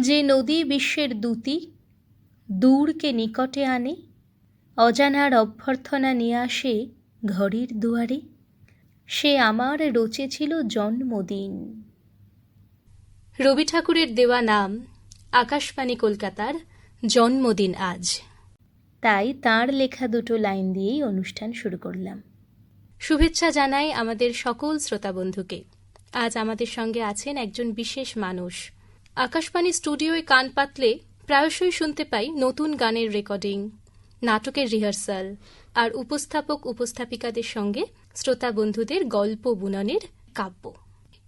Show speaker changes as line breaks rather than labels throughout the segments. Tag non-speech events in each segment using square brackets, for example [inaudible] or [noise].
যে নদী বিশ্বের দূতি দূরকে নিকটে আনে অজানার অভ্যর্থনা নিয়ে আসে ঘরের দুয়ারে সে আমার রচেছিল জন্মদিন। রবি ঠাকুরের দেওয়া নাম আকাশবাণী কলকাতার জন্মদিন আজ। তাই তার লেখা দুটো লাইন দিয়েই অনুষ্ঠান শুরু করলাম। শুভেচ্ছা জানাই আমাদের সকল শ্রোতা বন্ধুকে। আজ আমাদের সঙ্গে আছেন একজন বিশেষ মানুষ আকাশবাণী স্টুডিওয় কান পাতলে প্রায়শই শুনতে পাই নতুন গানের রেকর্ডিং, নাটকের রিহার্সাল, আর উপস্থাপক উপস্থাপিকাদের সঙ্গে শ্রোতা বন্ধুদের গল্প বুননের কাব্য।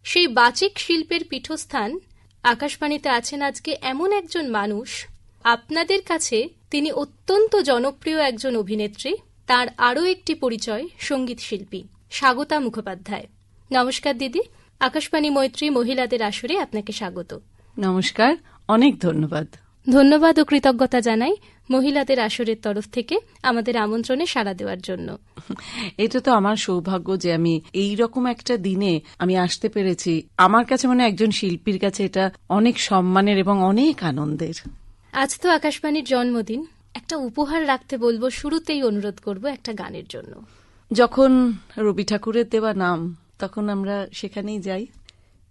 সেই বাচিক শিল্পের পীঠস্থান আকাশবাণীতে আছেন আজকে এমন একজন মানুষ, আপনাদের কাছে তিনি অত্যন্ত জনপ্রিয় একজন অভিনেত্রী, তার আরও একটি পরিচয় সংগীত শিল্পী, স্বাগতা মুখোপাধ্যায়। নমস্কার দিদি, আকাশবাণী মৈত্রী মহিলাদের আসরে আপনাকে স্বাগত।
নমস্কার অনেক ধন্যবাদ।
ধন্যবাদ ও কৃতজ্ঞতা জানাই মহিলাদের আসরের তরফ থেকে আমাদের আমন্ত্রণে সাড়া দেওয়ার জন্য।
এটা তো আমার সৌভাগ্য যে আমি এই রকম একটা দিনে আমি আসতে পেরেছি। আমার কাছে মনে হয় একজন শিল্পীর কাছে এটা অনেক সম্মানের এবং অনেক আনন্দের।
আজ তো আকাশবাণীর জন্মদিন। একটা উপহার রাখতে বলব শুরুতেই অনুরোধ করব একটা গানের জন্য।
যখন রবি ঠাকুরের দেওয়া নাম তখন আমরা সেখানেই যাই।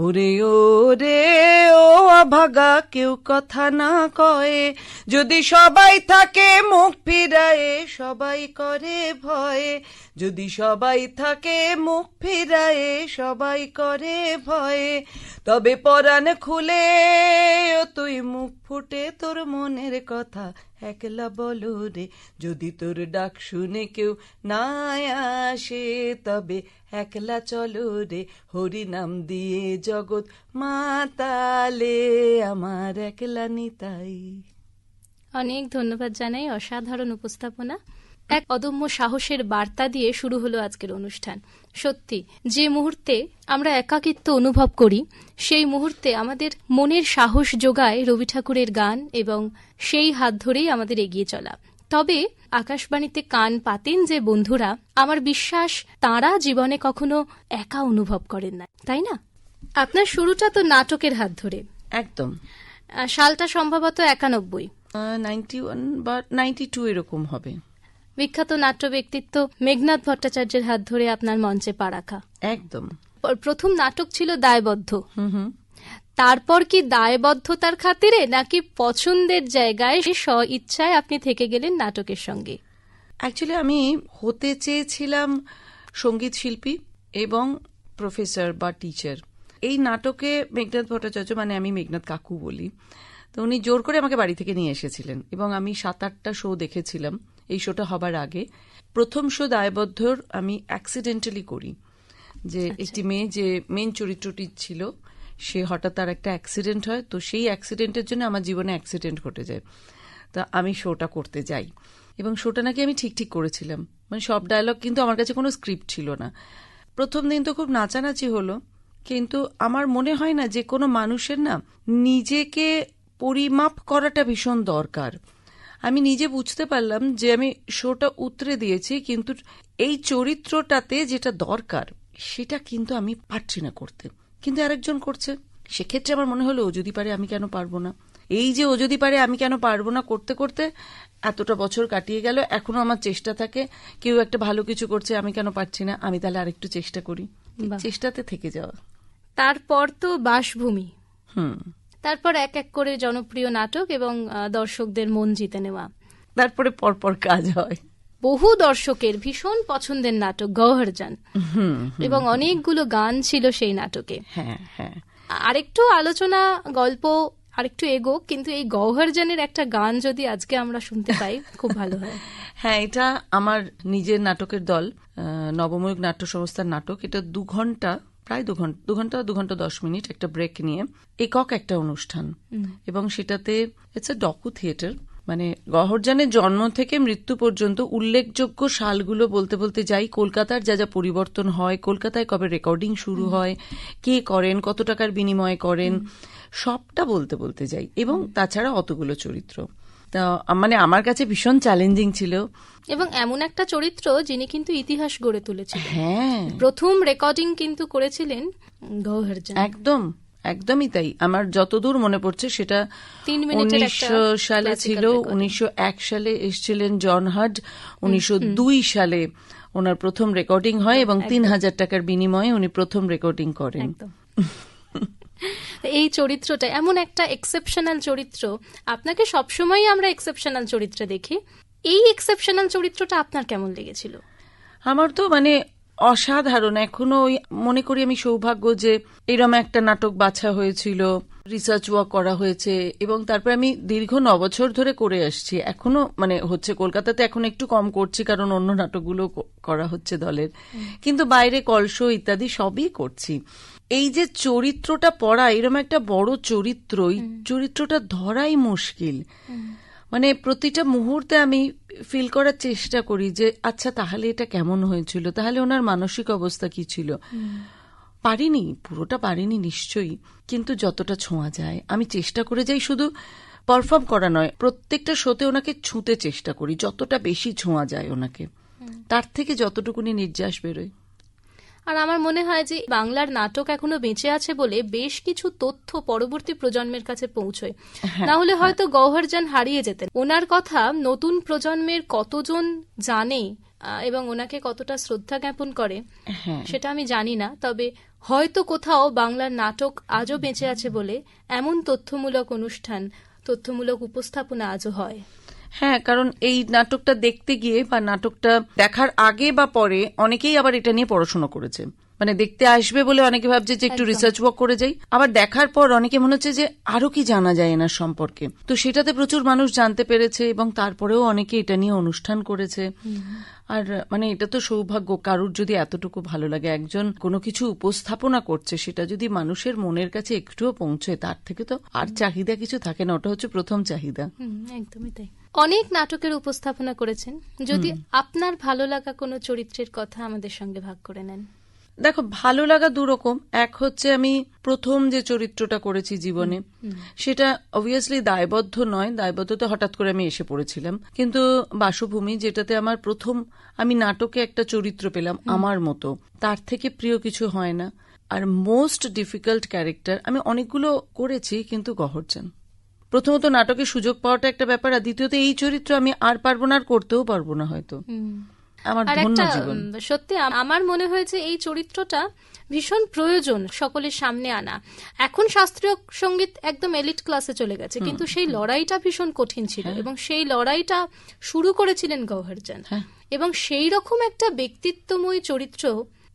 ওরে ওরে ও অভাগা, কেউ কথা না কয়ে। যদি সবাই থাকে, মুখ ফিরায়ে সবাই করে ভয়ে। যদি সবাই থাকে, মুখ ফিরায়ে সবাই করে ভয়ে। তবে পরাণ খুলে ফুটে তোর মনের কথা। একলা বলো রে, যদি তোর ডাক শুনে কেউ না আসে, তবে একলা চলো রে নাম দিয়ে জগৎ মাতালে আমার একলা নিতাই।
অনেক ধন্যবাদ জানাই অসাধারণ উপস্থাপনা। এক অদম্য সাহসের বার্তা দিয়ে শুরু হলো আজকের অনুষ্ঠান। সত্যি যে মুহূর্তে আমরা একাকিত্ব অনুভব করি সেই মুহূর্তে আমাদের মনের সাহস যোগায় রবি ঠাকুরের গান এবং সেই হাত ধরেই আমাদের এগিয়ে চলা। তবে আকাশবাণীতে কান পাতেন যে বন্ধুরা আমার বিশ্বাস তারা জীবনে কখনো একা অনুভব করেন না। তাই না? আপনার শুরুটা তো নাটকের হাত ধরে।
একদম।
সালটা সম্ভবত একানব্বই।
নাইনটি ওয়ান বা নাইনটি টু এরকম হবে।
বিখ্যাত নাট্য ব্যক্তিত্ব মেঘনাথ ভট্টাচার্যের হাত ধরে আপনার মঞ্চে পা রাখা।
একদম।
প্রথম নাটক ছিল দায়বদ্ধ। তারপর কি দায়বদ্ধতার খাতিরে নাকি পছন্দের জায়গায় স্ব ইচ্ছায় আপনি থেকে গেলেন নাটকের সঙ্গে?
অ্যাকচুয়ালি আমি হতে চেয়েছিলাম সংগীত শিল্পী এবং প্রফেসর বা টিচার এই নাটকে মেঘনাথ ভট্টাচার্য মানে আমি মেঘনাথ কাকু বলি তো উনি জোর করে আমাকে বাড়ি থেকে নিয়ে এসেছিলেন এবং আমি সাত আটটা শো দেখেছিলাম। এই শোটা হবার আগে প্রথম শো দায়বদ্ধর আমি অ্যাক্সিডেন্টালি করি। যে একটি মেয়ে যে মেন চরিত্রটি ছিল সে হঠাৎ তার একটা অ্যাক্সিডেন্ট হয় তো সেই অ্যাক্সিডেন্টের জন্য আমার জীবনে অ্যাক্সিডেন্ট ঘটে যায়। তা আমি শোটা করতে যাই। এবং শোটা নাকি আমি ঠিক ঠিক করেছিলাম। মানে সব ডায়লগ কিন্তু আমার কাছে কোনো স্ক্রিপ্ট ছিল না। প্রথম দিন তো খুব নাচানাচি হলো কিন্তু আমার মনে হয় না যে কোনো মানুষের না নিজেকে পরিমাপ করাটা ভীষণ দরকার। আমি নিজে বুঝতে পারলাম যে আমি শোটা উতরে দিয়েছি কিন্তু এই চরিত্রটাতে যেটা দরকার সেটা কিন্তু আমি পারছি না করতে। কিন্তু আরেকজন করছে। সেক্ষেত্রে আমার মনে হলো ও যদি পারে আমি কেন পারব না? এই যে ও যদি পারে আমি কেন পারব না করতে করতে এতটা বছর কাটিয়ে গেল এখনও আমার চেষ্টা থাকে কেউ একটা ভালো কিছু করছে আমি কেন পারছি না? আমি তাহলে আরেকটু চেষ্টা করি। চেষ্টাতে থেকে যাওয়া।
তারপর তো বাসভূমি।
হুম।
তারপর এক এক করে জনপ্রিয় নাটক এবং দর্শকদের মন জিতে নেওয়া।
তারপরে পরপর কাজ হয়।
বহু দর্শকের ভীষণ পছন্দের নাটক গহরজান এবং অনেকগুলো গান ছিল সেই নাটকে।
হ্যাঁ হ্যাঁ।
আরেকটু আলোচনা গল্প আরেকটু এগো কিন্তু এই গহরজানের একটা গান যদি আজকে আমরা শুনতে পাই খুব ভালো হয়। [laughs]
হ্যাঁ এটা আমার নিজের নাটকের দল আহ, নবময়ূক নাট্য সংস্থার নাটক। এটা দু ঘণ্টা প্রায় দু ঘণ্টা দু ঘণ্টা দু ঘণ্টা দশ মিনিট একটা ব্রেক নিয়ে একক একটা অনুষ্ঠান। এবং সেটাতে ইটস এ ডকু থিয়েটার মানে গহরজানের জন্ম থেকে মৃত্যু পর্যন্ত উল্লেখযোগ্য সালগুলো বলতে বলতে যাই কলকাতার যা যা পরিবর্তন হয় কলকাতায় কবে রেকর্ডিং শুরু হয় কে করেন কত টাকার বিনিময়ে করেন সবটা বলতে বলতে যাই। এবং তাছাড়া অতগুলো চরিত্র। তা মানে আমার কাছে ভীষণ চ্যালেঞ্জিং ছিল।
এবং এমন একটা চরিত্র যিনি কিন্তু ইতিহাস গড়ে তুলেছিলেন।
হ্যাঁ।
প্রথম রেকর্ডিং কিন্তু করেছিলেন
একদম একদমই তাই। আমার যতদূর মনে পড়ছে সেটা
তিন
উনিশশো সালে ছিল উনিশশো এক সালে এসেছিলেন জন হাড উনিশশো দুই সালে ওনার প্রথম রেকর্ডিং হয় এবং তিন হাজার টাকার বিনিময়ে উনি প্রথম রেকর্ডিং করেন। [laughs]
এই চরিত্রটা এমন একটা এক্সেপশনাল চরিত্র। আপনাকে সবসময়ই আমরা এক্সেপশনাল চরিত্রে দেখি। এই এক্সেপশনাল চরিত্রটা আপনার কেমন লেগেছিল?
আমার তো মানে অসাধারণ। এখনও ওই মনে করি আমি সৌভাগ্য যে এরম একটা নাটক বাছা হয়েছিল রিসার্চ ওয়ার্ক করা হয়েছে এবং তারপর আমি দীর্ঘ ন বছর ধরে করে আসছি। এখনও মানে হচ্ছে কলকাতাতে এখন একটু কম করছি কারণ অন্য নাটকগুলো করা হচ্ছে দলের। কিন্তু বাইরে কলসো ইত্যাদি সবই করছি। এই যে চরিত্রটা পড়া এরম একটা বড় চরিত্র এই চরিত্রটা ধরাই মুশকিল। মানে প্রতিটা মুহূর্তে আমি ফিল করার চেষ্টা করি যে আচ্ছা তাহলে এটা কেমন হয়েছিল? তাহলে ওনার মানসিক অবস্থা কি ছিল? পারিনি পুরোটা পারিনি নিশ্চয়ই। কিন্তু যতটা ছোঁয়া যায় আমি চেষ্টা করে যাই শুধু পারফর্ম করা নয় প্রত্যেকটা শোতে ওনাকে ছুঁতে চেষ্টা করি যতটা বেশি ছোঁয়া যায় ওনাকে। তার থেকে যতটুকুনি নির্যাস বেরোয়।
আর আমার মনে হয় যে বাংলার নাটক এখনও বেঁচে আছে বলে বেশ কিছু তথ্য পরবর্তী প্রজন্মের কাছে পৌঁছয়। না হলে হয়তো গৌহরজান হারিয়ে যেতেন। ওনার কথা নতুন প্রজন্মের কতজন জানে এবং ওনাকে কতটা শ্রদ্ধা জ্ঞাপন করে
হ্যাঁ।
সেটা আমি জানি না। তবে হয়তো কোথাও বাংলার নাটক আজও বেঁচে আছে বলে এমন তথ্যমূলক অনুষ্ঠান তথ্যমূলক উপস্থাপনা আজও হয়।
হ্যাঁ কারণ এই নাটকটা দেখতে গিয়ে বা নাটকটা দেখার আগে বা পরে অনেকেই আবার এটা নিয়ে পড়াশোনা করেছে। মানে দেখতে আসবে বলে অনেকে ভাবছে যে একটু রিসার্চ ওয়ার্ক করে যাই। আবার দেখার পর অনেকে মনে হচ্ছে যে আরও কি জানা যায় এনার সম্পর্কে। তো সেটাতে প্রচুর মানুষ জানতে পেরেছে এবং তারপরেও অনেকে এটা নিয়ে অনুষ্ঠান করেছে। আর মানে এটা তো সৌভাগ্য কারুর যদি এতটুকু ভালো লাগে একজন কোনো কিছু উপস্থাপনা করছে সেটা যদি মানুষের মনের কাছে একটুও পৌঁছয় তার থেকে তো আর চাহিদা কিছু থাকে না ওটা হচ্ছে প্রথম চাহিদা।
একদমই তাই। অনেক নাটকের উপস্থাপনা করেছেন। যদি আপনার ভালো লাগা কোনো চরিত্রের কথা আমাদের সঙ্গে ভাগ করে নেন।
দেখো ভালো লাগা দুরকম এক হচ্ছে আমি প্রথম যে চরিত্রটা করেছি জীবনে সেটা অবভিয়াসলি দায়বদ্ধ নয়। দায়বদ্ধতা হঠাৎ করে আমি এসে পড়েছিলাম। কিন্তু বাসভূমি যেটাতে আমার প্রথম আমি নাটকে একটা চরিত্র পেলাম আমার মতো তার থেকে প্রিয় কিছু হয় না। আর মোস্ট ডিফিকাল্ট ক্যারেক্টার আমি অনেকগুলো করেছি কিন্তু গহরচান প্রথমত নাটকে সুযোগ পাওয়াটা একটা ব্যাপার আর দ্বিতীয়ত এই চরিত্র আমি আর পারব না আর করতেও পারব না হয়তো। আমার ধন্য জীবন।
সত্যি আমার মনে হয়েছে এই চরিত্রটা ভীষণ প্রয়োজন সকলের সামনে আনা। এখন শাস্ত্রীয় সংগীত একদম এলিট ক্লাসে চলে গেছে কিন্তু সেই লড়াইটা ভীষণ কঠিন ছিল এবং সেই লড়াইটা শুরু করেছিলেন গৌহরজান
হ্যাঁ।
এবং সেই রকম একটা ব্যক্তিত্বময় চরিত্র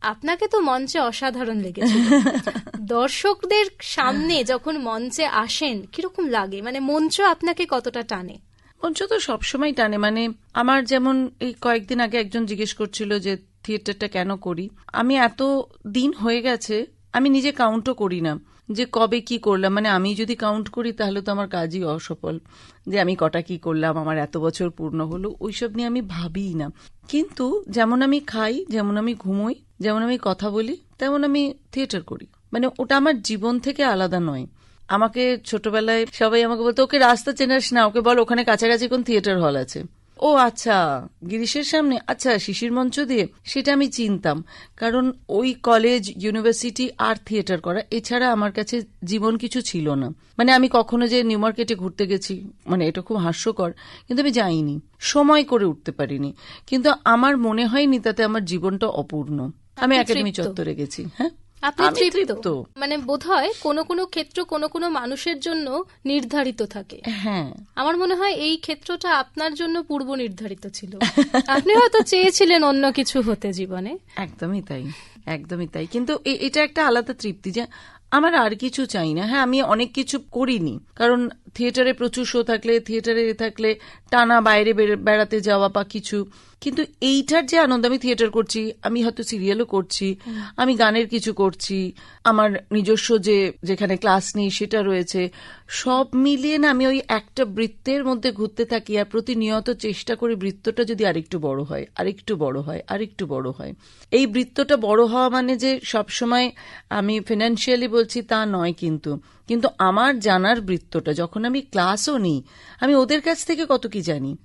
আপনাকে তো মঞ্চে অসাধারণ লেগেছে [laughs] দর্শকদের সামনে যখন মঞ্চে আসেন কীরকম লাগে? মানে মঞ্চ আপনাকে কতটা টানে?
মঞ্চ তো সবসময় টানে। মানে আমার যেমন এই কয়েকদিন আগে একজন জিজ্ঞেস করছিল যে থিয়েটারটা কেন করি? আমি এত দিন হয়ে গেছে আমি নিজে কাউন্টও করি না। যে কবে কি করলাম? মানে আমি যদি কাউন্ট করি, তাহলে তো আমার কাজই অসফল। যে আমি কটা কি করলাম, আমার এত বছর পূর্ণ হলো, ওইসব নিয়ে আমি ভাবিই না। কিন্তু যেমন আমি খাই, যেমন আমি ঘুমোই, যেমন আমি কথা বলি, তেমন আমি থিয়েটার করি। মানে ওটা আমার জীবন থেকে আলাদা নয়। আমাকে ছোটবেলায় সবাই আমাকে বলতো, ওকে রাস্তা চেনাস না, ওকে বল ওখানে কাছাকাছি কোন থিয়েটার হল আছে? ও আচ্ছা গিরিশের সামনে আচ্ছা শিশির মঞ্চ দিয়ে সেটা আমি চিনতাম কারণ ওই কলেজ ইউনিভার্সিটি আর থিয়েটার করা এছাড়া আমার কাছে জীবন কিছু ছিল না। মানে আমি কখনো যে নিউ মার্কেটে ঘুরতে গেছি মানে এটা খুব হাস্যকর কিন্তু আমি যাইনি সময় করে উঠতে পারিনি কিন্তু আমার মনে হয়নি তাতে আমার জীবনটা অপূর্ণ। আমি একাডেমি চত্বরে গেছি হ্যাঁ।
আপনি তৃপ্ত। মানে বোধহয় কোনো কোনো ক্ষেত্র কোনো কোনো মানুষের জন্য নির্ধারিত থাকে।
হ্যাঁ।
আমার মনে হয় এই ক্ষেত্রটা আপনার জন্য পূর্ব নির্ধারিত ছিল। আপনি হয়তো চেয়েছিলেন অন্য কিছু হতে জীবনে।
একদমই তাই একদমই তাই। কিন্তু এটা একটা আলাদা তৃপ্তি যে আমার আর কিছু চাই না। হ্যাঁ আমি অনেক কিছু করিনি। কারণ থিয়েটারে প্রচুর শো থাকলে থিয়েটারে থাকলে টানা বাইরে বেড়াতে যাওয়া বা কিছু কিন্তু এইটার যে আনন্দ, আমি থিয়েটার করছি, আমি হয়তো সিরিয়ালও করছি, আমি গানের কিছু করছি, আমার নিজস্ব যে, যেখানে ক্লাস নেই সেটা রয়েছে, সব মিলিয়ে না আমি ওই একটা বৃত্তের মধ্যে ঘুরতে থাকি আর প্রতিনিয়ত চেষ্টা করি বৃত্তটা যদি আরেকটু বড় হয়, আরেকটু বড় হয়, আরেকটু বড় হয়। এই বৃত্তটা বড় হওয়া মানে যে সবসময় আমি ফিনান্সিয়ালি বলছি তা নয় কিন্তু। কিন্তু আমার জানার বৃত্তটা, যখন আমি ক্লাসও নিই, আমি ওদের কাছ থেকে কত কি জানি।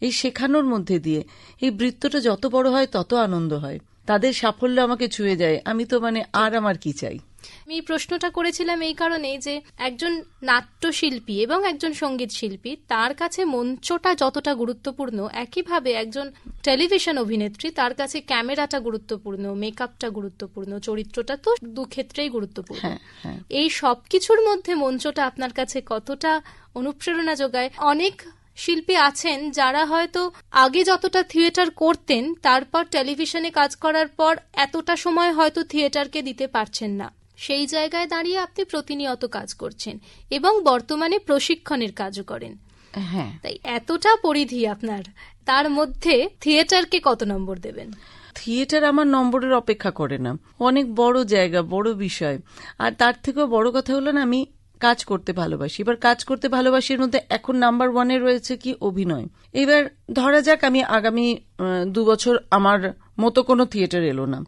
এই শেখানোর মধ্যে দিয়ে। এই বৃত্তটা যত বড় হয় তত আনন্দ হয়। তাদের সাফল্য আমাকে ছুঁয়ে যায়। আমি তো মানে আর আমার কি চাই?
আমি প্রশ্নটা করেছিলাম এই কারণেই যে একজন নাট্যশিল্পী এবং একজন সংগীত শিল্পী তার কাছে মঞ্চটা যতটা গুরুত্বপূর্ণ একইভাবে একজন টেলিভিশন অভিনেত্রী তার কাছে ক্যামেরাটা গুরুত্বপূর্ণ মেকআপটা গুরুত্বপূর্ণ চরিত্রটা তো দুক্ষেত্রেই গুরুত্বপূর্ণ।
হ্যাঁ হ্যাঁ।
এই সব কিছুর মধ্যে মঞ্চটা আপনার কাছে কতটা অনুপ্রেরণা যোগায়? অনেক শিল্পী আছেন যারা হয়তো আগে যতটা থিয়েটার করতেন তারপর টেলিভিশনে কাজ করার পর এতটা সময় হয়তো থিয়েটারকে দিতে পারছেন না। সেই জায়গায় দাঁড়িয়ে আপনি প্রতিনিয়ত কাজ করছেন এবং বর্তমানে প্রশিক্ষণের কাজও করেন।
হ্যাঁ।
তাই এতটা পরিধি আপনার তার মধ্যে থিয়েটারকে কত নম্বর দেবেন?
থিয়েটার আমার নম্বরের অপেক্ষা করে না। অনেক বড় জায়গা বড় বিষয়। আর তার থেকেও বড় কথা হলো না আমি কাজ করতে ভালোবাসি। এবার কাজ করতে ভালোবাসির মধ্যে এখন নাম্বার ওয়ানে রয়েছে কি অভিনয়। এবার ধরা যাক আমি আগামী দু বছর আমার মতো কোনো থিয়েটার এলো না।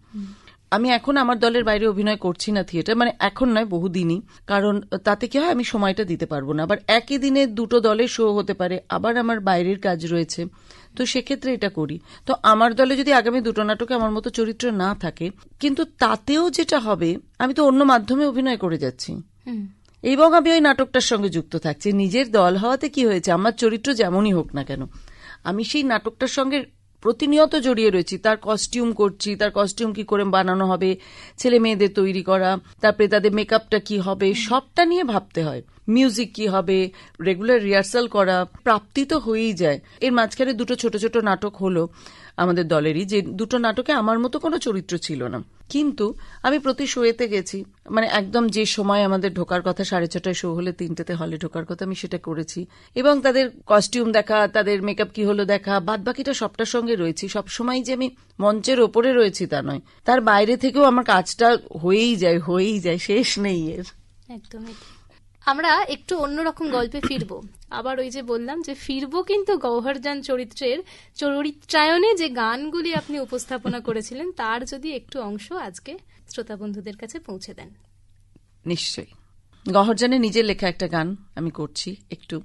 আমি এখন আমার দলের বাইরে অভিনয় করছি না থিয়েটার মানে এখন নয়, বহুদিনই। কারণ তাতে কি হয়, আমি সময়টা দিতে পারব না। আবার একই দিনে দুটো দলের শো হতে পারে, আবার আমার বাইরের কাজ রয়েছে। তো সেক্ষেত্রে এটা করি। তো আমার দলে যদি আগামী দুটো নাটকে আমার মতো চরিত্র না থাকে, কিন্তু তাতেও যেটা হবে, আমি তো অন্য মাধ্যমে অভিনয় করে যাচ্ছি। এবং আমি ওই নাটকটার সঙ্গে যুক্ত থাকছি। নিজের দল হওয়াতে কি হয়েছে, আমার চরিত্র যেমনই হোক না কেন, আমি সেই নাটকটার সঙ্গে প্রতিনিয়ত জড়িয়ে রয়েছি। তার কস্টিউম করছি, তার কস্টিউম কি করে বানানো হবে ছেলে মেয়েদের তৈরি করা, তারপরে তাদের মেকআপটা কি হবে, সবটা নিয়ে ভাবতে হয়। মিউজিক কি হবে রেগুলার রিহার্সাল করা, প্রাপ্তি তো হয়েই যায়। এর মাঝখানে দুটো ছোট ছোট নাটক হলো। আমাদের দলেরই যে দুটো নাটকে আমার মতো কোনো চরিত্র ছিল না। কিন্তু আমি প্রতি শোয়েতে গেছি। মানে একদম যে সময় আমাদের ঢোকার কথা সাড়ে ছটায় শো হলে তিনটেতে হলে ঢোকার কথা আমি সেটা করেছি। এবং তাদের কস্টিউম দেখা, তাদের মেকআপ কি হলো দেখা বাদ বাকিটা সবটার সঙ্গে রয়েছি। সব সময় যে আমি মঞ্চের ওপরে রয়েছি তা নয়। তার বাইরে থেকেও আমার কাজটা হয়েই যায় হয়েই যায়, শেষ নেই এর।
একদমই। আমরা একটু অন্যরকম গল্পে ফিরবো। আবার ওই যে বললাম যে ফিরব কিন্তু গৌহরজান চরিত্রের চরিত্রায়নে যে গানগুলি আপনি উপস্থাপনা করেছিলেন, তার যদি একটু অংশ আজকে শ্রোতা বন্ধুদের কাছে পৌঁছে দেন।
নিশ্চয়ই। গহরজানে নিজের লেখা একটা গান আমি করছি একটু।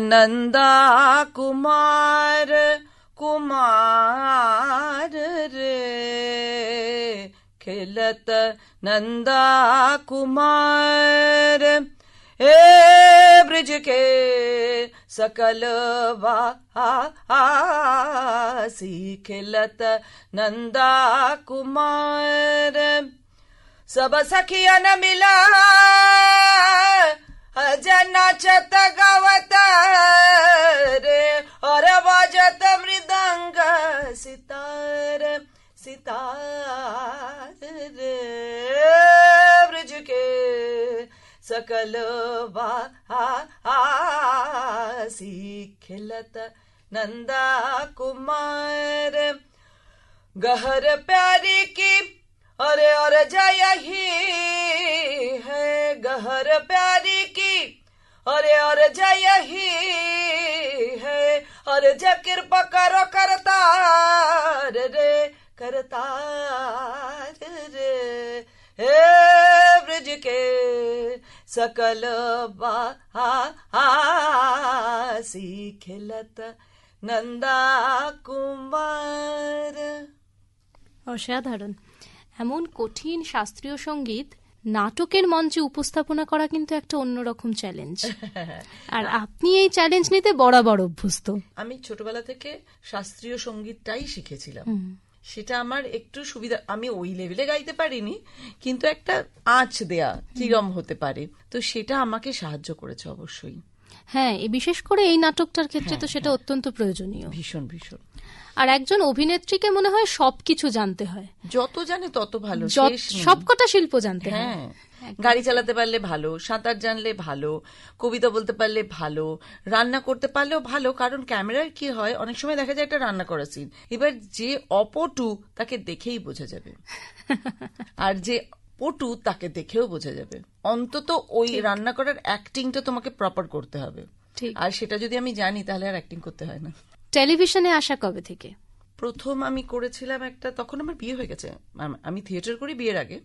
নন্দা কুমার কুমার खिलत नंदा कुमार। हे ब्रज के सकल वासी खिलत नंदा कुमार। सब सखियन मिला जन चत गवत रे, और बजत मृदंग सितार। सितार ब्रिज के सकल वासी खिलत नंदा कुमार। गहर प्यारी की अरे और जय ही है। गहर प्यारी की अरे और जय ही है। अरे ज कृपा करो करतार रे। करतार रे हे ब्रिज के सकल बासी खिलत नंदा कुमार
অসাধারণ এমন কঠিন শাস্ত্রীয় সঙ্গীত নাটকের মঞ্চে উপস্থাপনা করা কিন্তু একটা অন্যরকম চ্যালেঞ্জ [laughs] আর আপনি এই চ্যালেঞ্জ নিতে বরাবর অভ্যস্ত
আমি ছোটবেলা থেকে শাস্ত্রীয় সঙ্গীতটাই শিখেছিলাম সেটা আমার একটু সুবিধা, আমি ওই লেভেলে গাইতে পারিনি, কিন্তু একটা আঁচ দেয়া, কিরম হতে পারে। তো সেটা আমাকে সাহায্য করেছে অবশ্যই।
হ্যাঁ এই বিশেষ করে এই নাটকটার ক্ষেত্রে তো সেটা অত্যন্ত প্রয়োজনীয়।
ভীষণ ভীষণ।
আর একজন অভিনেত্রীকে মনে হয় সবকিছু জানতে হয়।
যত জানে তত ভালো
সবকটা শিল্প জানতে হয়।
হ্যাঁ। গাড়ি চালাতে পারলে ভালো সাঁতার জানলে ভালো কবিতা বলতে পারলে ভালো রান্না করতে পারলেও ভালো কারণ ক্যামেরার কি হয় অনেক সময় দেখা যায় একটা রান্না করা সিন এবার যে অপটু তাকে দেখেই বোঝা যাবে। [laughs] আর যে পটু তাকে দেখেও বোঝা যাবে। অন্তত ওই রান্না করার অ্যাক্টিংটা তোমাকে প্রপার করতে হবে।
ঠিক।
আর সেটা যদি আমি জানি তাহলে আর অ্যাক্টিং করতে হয় না।
টেলিভিশনে আসা কবে থেকে?
প্রথম আমি করেছিলাম একটা তখন আমার বিয়ে হয়ে গেছে। আমি থিয়েটার করি বিয়ের আগে।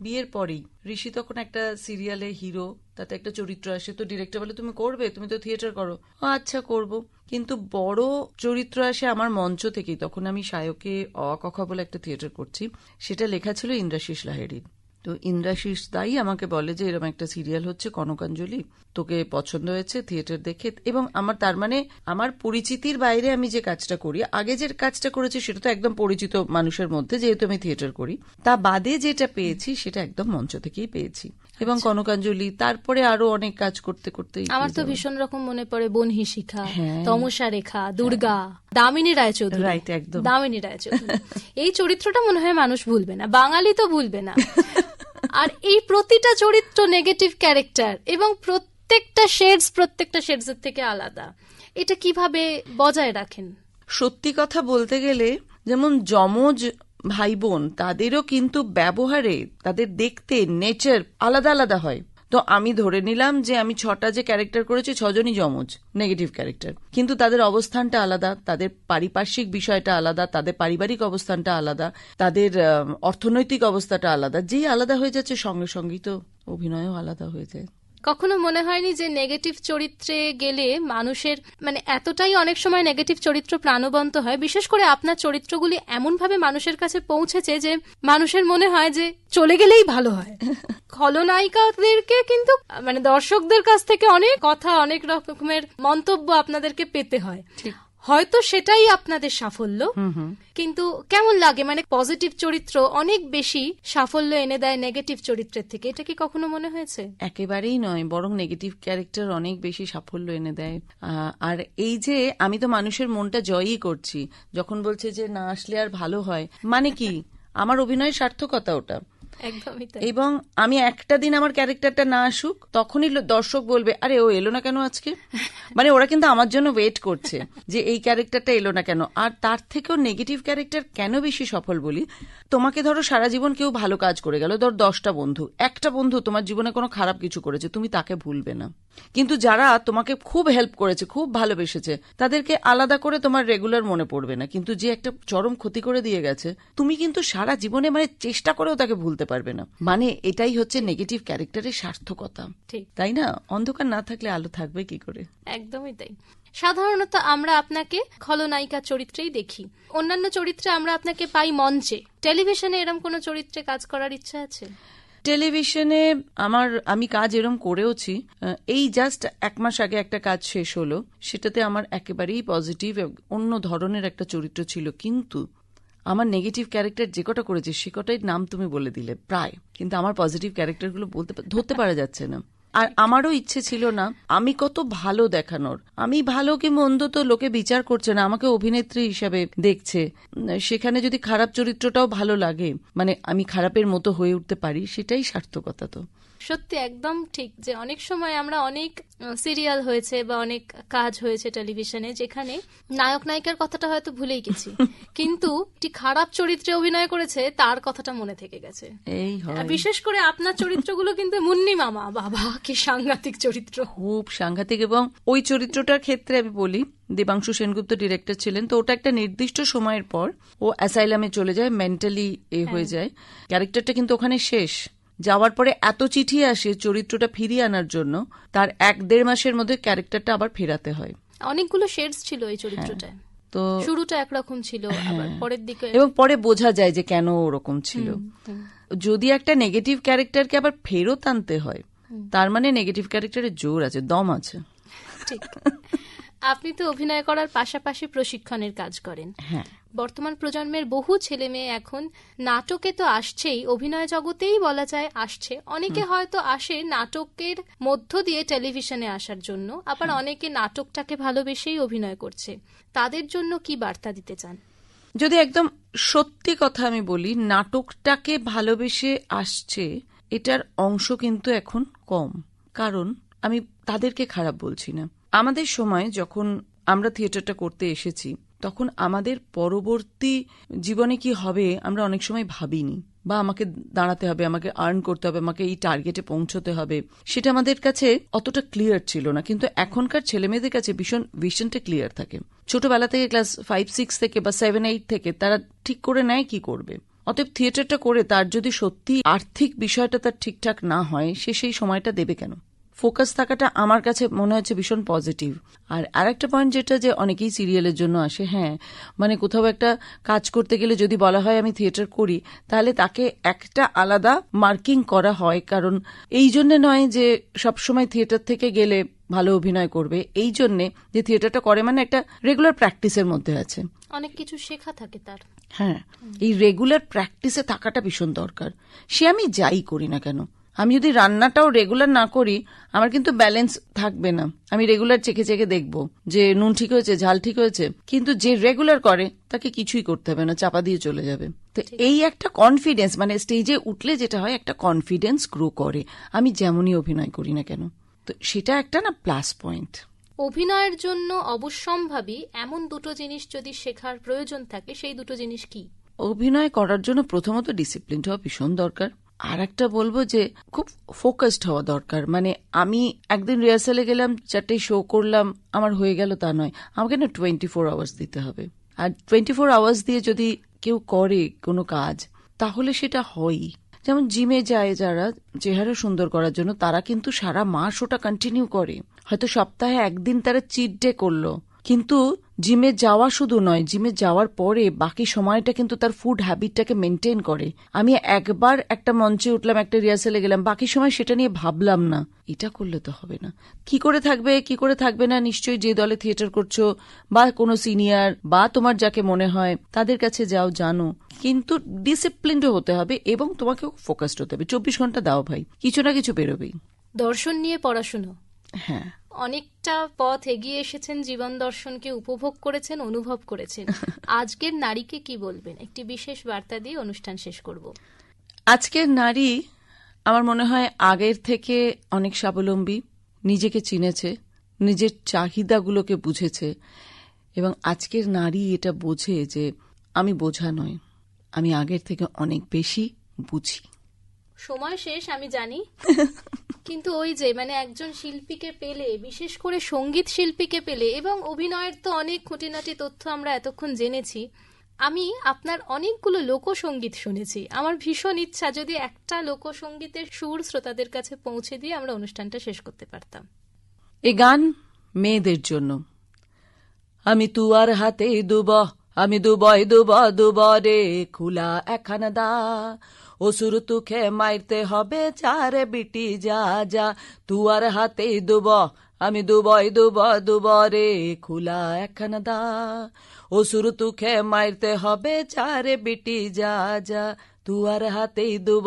বিয়ের পরেই ঋষি তখন একটা সিরিয়ালে হিরো তাতে একটা চরিত্র আসে। তো ডিরেক্টর বলে তুমি করবে? তুমি তো থিয়েটার করো। আচ্ছা করব। কিন্তু বড় চরিত্র আসে আমার মঞ্চ থেকেই। তখন আমি সায়কে অ কথা বলে একটা থিয়েটার করছি। সেটা লেখা ছিল ইন্দ্রাশিস লাহেরির তো ইন্দ্রাশিস দাই আমাকে বলে যে এরকম একটা সিরিয়াল হচ্ছে কনকাঞ্জলি। তোকে পছন্দ হয়েছে থিয়েটার দেখে এবং আমার তার মানে আমার পরিচিতির বাইরে আমি যে কাজটা করি আগে যে কাজটা করেছি সেটা তো একদম পরিচিত মানুষের মধ্যে যেহেতু আমি থিয়েটার করি। তা বাদে যেটা পেয়েছি সেটা একদম মঞ্চ থেকেই পেয়েছি। এবং কনকাঞ্জলি তারপরে আরও অনেক কাজ করতে করতে
আমার তো ভীষণ রকম মনে পড়ে বনহি শিখা
হ্যাঁ।
তমসা রেখা দুর্গা দামিনী রায়চৌধুরী।
Right, একদম।
দামিনী রায়চৌধুরী। এই চরিত্রটা মনে হয় মানুষ ভুলবে না। বাঙালি তো ভুলবে না। [laughs] আর এই প্রতিটা চরিত্র নেগেটিভ ক্যারেক্টার এবং প্রত্যেকটা শেডস প্রত্যেকটা শেডস এর থেকে আলাদা। এটা কীভাবে বজায় রাখেন?
সত্যি কথা বলতে গেলে, যেমন যমজ ভাই বোন তাদেরও কিন্তু ব্যবহারে, তাদের দেখতে নেচার আলাদা আলাদা হয়। তো আমি ধরে নিলাম যে আমি ছটা যে ক্যারেক্টার করেছি, ছজনই যমজ নেগেটিভ ক্যারেক্টার কিন্তু তাদের অবস্থানটা আলাদা, তাদের পারিপার্শ্বিক বিষয়টা আলাদা, তাদের পারিবারিক অবস্থানটা আলাদা, তাদের অর্থনৈতিক অবস্থাটা আলাদা। যেই আলাদা হয়ে যাচ্ছে, সঙ্গে সঙ্গেই তো অভিনয়ও আলাদা হয়ে যায়।
কখনো মনে হয়নি যে নেগেটিভ চরিত্রে গেলে মানুষের মানে এতটাই অনেক সময় নেগেটিভ চরিত্র প্রাণবন্ত হয়। বিশেষ করে আপনার চরিত্রগুলি এমনভাবে মানুষের কাছে পৌঁছেছে যে মানুষের মনে হয় যে চলে গেলেই ভালো হয়। খলনায়িকাদেরকে কিন্তু মানে দর্শকদের কাছ থেকে অনেক কথা, অনেক রকমের মন্তব্য আপনাদেরকে পেতে হয়। হয়তো সেটাই আপনাদের সাফল্য কিন্তু কেমন লাগে? মানে পজিটিভ চরিত্র অনেক বেশি সাফল্য এনে দেয় নেগেটিভ চরিত্রের থেকে। এটা কি কখনো মনে হয়েছে?
একেবারেই নয় বরং নেগেটিভ ক্যারেক্টার অনেক বেশি সাফল্য এনে দেয়। আর এই যে আমি তো মানুষের মনটা জয়ই করছি যখন বলছে যে না আসলে আর ভালো হয় মানে কি? আমার অভিনয়ের সার্থকতা ওটা।
একদমই
এবং আমি একটা দিন আমার ক্যারেক্টারটা না আসুক তখনই দর্শক বলবে আরে ও এলো না কেন আজকে? [laughs] মানে ওরা কিন্তু আমার জন্য ওয়েট করছে যে এই ক্যারেক্টারটা এলো না কেন। আর তার থেকেও নেগেটিভ ক্যারেক্টার কেন বেশি সফল বলি? তোমাকে ধরো সারা জীবন কেউ ভালো কাজ করে গেল ধর দশটা বন্ধু একটা বন্ধু তোমার জীবনে কোনো খারাপ কিছু করেছে তুমি তাকে ভুলবে না। কিন্তু যারা তোমাকে খুব হেল্প করেছে খুব ভালোবেসেছে তাদেরকে আলাদা করে তোমার রেগুলার মনে পড়বে না। কিন্তু যে একটা চরম ক্ষতি করে দিয়ে গেছে তুমি কিন্তু সারা জীবনে মানে চেষ্টা করেও তাকে ভুলতে পারবে না। মানে এটাই হচ্ছে নেগেটিভ ক্যারেক্টারের সার্থকতা।
ঠিক।
তাই না? অন্ধকার না থাকলে আলো থাকবে কি করে?
একদমই তাই। সাধারণত আমরা আপনাকে খলনায়িকা চরিত্রেই দেখি। অন্যান্য চরিত্রে আমরা আপনাকে পাই মঞ্চে। টেলিভিশনে এরম কোনো চরিত্রে কাজ করার ইচ্ছা আছে?
টেলিভিশনে আমার, আমি কাজ এরম করেওছি। এই জাস্ট এক মাস আগে একটা কাজ শেষ হলো। সেটাতে আমার একেবারেই পজিটিভ অন্য ধরনের একটা চরিত্র ছিল। কিন্তু আমার নেগেটিভ ক্যারেক্টার যে কটা করেছি, সে কটাই নাম তুমি বলে দিলে, প্রায়। কিন্তু আমার পজিটিভ ক্যারেক্টারগুলো বলতে ধরতে পারা যাচ্ছে না। আর আমারও ইচ্ছে ছিল না, আমি কত ভালো দেখানোর। আমি ভালো কি মন্দ তো লোকে বিচার করছে না, আমাকে অভিনেত্রী হিসাবে দেখছে। সেখানে যদি খারাপ চরিত্রটাও ভালো লাগে মানে আমি খারাপের মতো হয়ে উঠতে পারি, সেটাই সার্থকতা তো।
সত্যি একদম ঠিক যে অনেক সময় আমরা অনেক সিরিয়াল হয়েছে বা অনেক কাজ হয়েছে টেলিভিশনে যেখানে নায়ক নায়িকার কথাটা হয়তো ভুলেই গেছি। [laughs] কিন্তু একটি খারাপ চরিত্রে অভিনয় করেছে তার কথাটা মনে থেকে গেছে।
হয়।
বিশেষ করে আপনার চরিত্রগুলো কিন্তু মুন্নি মামা বাবা কি সাংঘাতিক চরিত্র।
খুব সাংঘাতিক এবং ওই চরিত্রটার ক্ষেত্রে আমি বলি দেবাংশু সেনগুপ্ত ডিরেক্টর ছিলেন তো ওটা একটা নির্দিষ্ট সময়ের পর ও অ্যাসাইলামে চলে যায় মেন্টালি এ হয়ে যায়। ক্যারেক্টারটা কিন্তু ওখানে শেষ। যাওয়ার পরে এত চিঠি আসে চরিত্রটা ফিরিয়ে আনার জন্য তার এক দেড় মাসের মধ্যে ক্যারেক্টারটা আবার ফেরাতে হয়।
অনেকগুলো শেডস ছিল এই চরিত্রটায়।
তো
শুরুটা একরকম ছিল আবার পরের দিকে
এবং পরে বোঝা যায় যে কেন ওরকম ছিল। যদি একটা নেগেটিভ ক্যারেক্টারকে আবার ফেরত আনতে হয় তার মানে নেগেটিভ ক্যারেক্টারের জোর আছে দম আছে।
ঠিক। [laughs] আপনি তো অভিনয় করার পাশাপাশি প্রশিক্ষণের কাজ করেন।
হ্যাঁ।
বর্তমান প্রজন্মের বহু ছেলে মেয়ে এখন নাটকে তো আসছেই অভিনয় জগতেই বলা যায় আসছে। অনেকে হয়তো আসে নাটকের মধ্য দিয়ে টেলিভিশনে আসার জন্য আবার অনেকে নাটকটাকে ভালোবেসেই অভিনয় করছে। তাদের জন্য কি বার্তা দিতে চান?
যদি একদম সত্যি কথা আমি বলি নাটকটাকে ভালোবেসে আসছে এটার অংশ কিন্তু এখন কম। কারণ আমি তাদেরকে খারাপ বলছি না। আমাদের সময় যখন আমরা থিয়েটারটা করতে এসেছি, তখন আমাদের পরবর্তী জীবনে কি হবে আমরা অনেক সময় ভাবিনি। বা আমাকে দাঁড়াতে হবে, আমাকে আর্ন করতে হবে, আমাকে এই টার্গেটে পৌঁছতে হবে, সেটা আমাদের কাছে অতটা ক্লিয়ার ছিল না। কিন্তু এখনকার ছেলে মেয়েদের কাছে ভীষণ ভিশনটা ক্লিয়ার থাকে। ছোটবেলা থেকে ক্লাস ফাইভ সিক্স থেকে বা সেভেন এইট থেকে তারা ঠিক করে নেয় কি করবে। অতএব থিয়েটারটা করে তার যদি সত্যি আর্থিক বিষয়টা তার ঠিকঠাক না হয়, সে সেই সময়টা দেবে কেন? ফোকাস থাকাটা আমার কাছে মনে হচ্ছে ভীষণ পজিটিভ। আর আরেকটা পয়েন্ট যেটা যে অনেকেই সিরিয়ালের জন্য আসে হ্যাঁ মানে কোথাও একটা কাজ করতে গেলে যদি বলা হয় আমি থিয়েটার করি তাহলে তাকে একটা আলাদা মার্কিং করা হয়। কারণ এই জন্যে নয় যে সবসময় থিয়েটার থেকে গেলে ভালো অভিনয় করবে এই জন্যে যে থিয়েটারটা করে মানে একটা রেগুলার প্র্যাকটিসের মধ্যে আছে।
অনেক কিছু শেখা থাকে তার।
হ্যাঁ এই রেগুলার প্র্যাকটিসে থাকাটা ভীষণ দরকার। সে আমি যাই করি না কেন আমি যদি রান্নাটাও রেগুলার না করি আমার কিন্তু ব্যালেন্স থাকবে না। আমি রেগুলার চেখে চেখে দেখব যে নুন ঠিক হয়েছে ঝাল ঠিক হয়েছে। কিন্তু যে রেগুলার করে তাকে কিছুই করতে হবে না চাপা দিয়ে চলে যাবে। তো এই একটা কনফিডেন্স মানে স্টেজে উঠলে যেটা হয় একটা কনফিডেন্স গ্রো করে। আমি যেমনই অভিনয় করি না কেন। তো সেটা একটা না প্লাস পয়েন্ট
অভিনয়ের জন্য অবশ্যম্ভাবী এমন দুটো জিনিস যদি শেখার প্রয়োজন থাকে সেই দুটো জিনিস কি?
অভিনয় করার জন্য প্রথমত ডিসিপ্লিনটা হওয়া ভীষণ দরকার। আর একটা বলব যে খুব ফোকাসড হওয়া দরকার। মানে আমি একদিন রিহার্সালে গেলাম, চারটে শো করলাম, আমার হয়ে গেল তা নয়। আমাকে না টোয়েন্টি ফোর আওয়ার্স দিতে হবে। আর টোয়েন্টি ফোর আওয়ার্স দিয়ে যদি কেউ করে কোনো কাজ, তাহলে সেটা হয়ই। যেমন জিমে যায় যারা, চেহারা সুন্দর করার জন্য, তারা কিন্তু সারা মাস ওটা কন্টিনিউ করে। হয়তো সপ্তাহে একদিন তারা চিট ডে করল। কিন্তু জিমে যাওয়া শুধু নয়, জিমে যাওয়ার পরে বাকি সময়টা কিন্তু তার ফুড হ্যাবিটটাকে মেনটেন করে। আমি একবার একটা মঞ্চে উঠলাম, একটা রিহার্সালে গেলাম, বাকি সময় সেটা নিয়ে ভাবলাম না, এটা করলে তো হবে না। কি করে থাকবে, কি করে থাকবে না, নিশ্চয়ই যে দলে থিয়েটার করছ বা কোনো সিনিয়র বা তোমার যাকে মনে হয়, তাদের কাছে যাও, জানো। কিন্তু ডিসিপ্লিনড হতে হবে এবং তোমাকেও ফোকাসড হতে হবে। চব্বিশ ঘণ্টা দাও ভাই, কিছু না কিছু বেরোবেই।
দর্শন নিয়ে পড়াশুনো।
হ্যাঁ।
অনেকটা পথ এগিয়ে এসেছেন জীবন দর্শনকে উপভোগ করেছেন অনুভব করেছেন। [laughs] আজকের নারীকে কি বলবেন? একটি বিশেষ বার্তা দিয়ে অনুষ্ঠান শেষ করব।
আজকের নারী আমার মনে হয় আগের থেকে অনেক স্বাবলম্বী নিজেকে চিনেছে নিজের চাহিদাগুলোকে বুঝেছে এবং আজকের নারী এটা বোঝে যে আমি বোঝা নয় আমি আগের থেকে অনেক বেশি বুঝি।
সময় শেষ আমি জানি। [laughs] কিন্তু ওই যে মানে একজন শিল্পীকে পেলে, বিশেষ করে সংগীত শিল্পীকে পেলে, এবং অভিনয়ের তো অনেক খুঁটিনাটি তথ্য আমরা এতক্ষণ জেনেছি, আমি আপনার অনেকগুলো লোকসঙ্গীত শুনেছি। আমার ভীষণ ইচ্ছা যদি একটা লোকসঙ্গীতের সুর শ্রোতাদের কাছে পৌঁছে দিয়ে আমরা অনুষ্ঠানটা শেষ করতে পারতাম।
এ গান মেয়েদের জন্য। আমি তুয়ার হাতে দুব, আমি দুবয় দুব দুব রে, খুলা এখান দা। অসুর তুখে মারতে হবে, চারে বিটি যা যা। তুয়ার হাতে দুব, আমি দুবই দুব দুব রে, খুলা এখন দা অসুর তুখে মারতে হবে, চারে বিটি যা যা। তুয়ার হাতেই দুব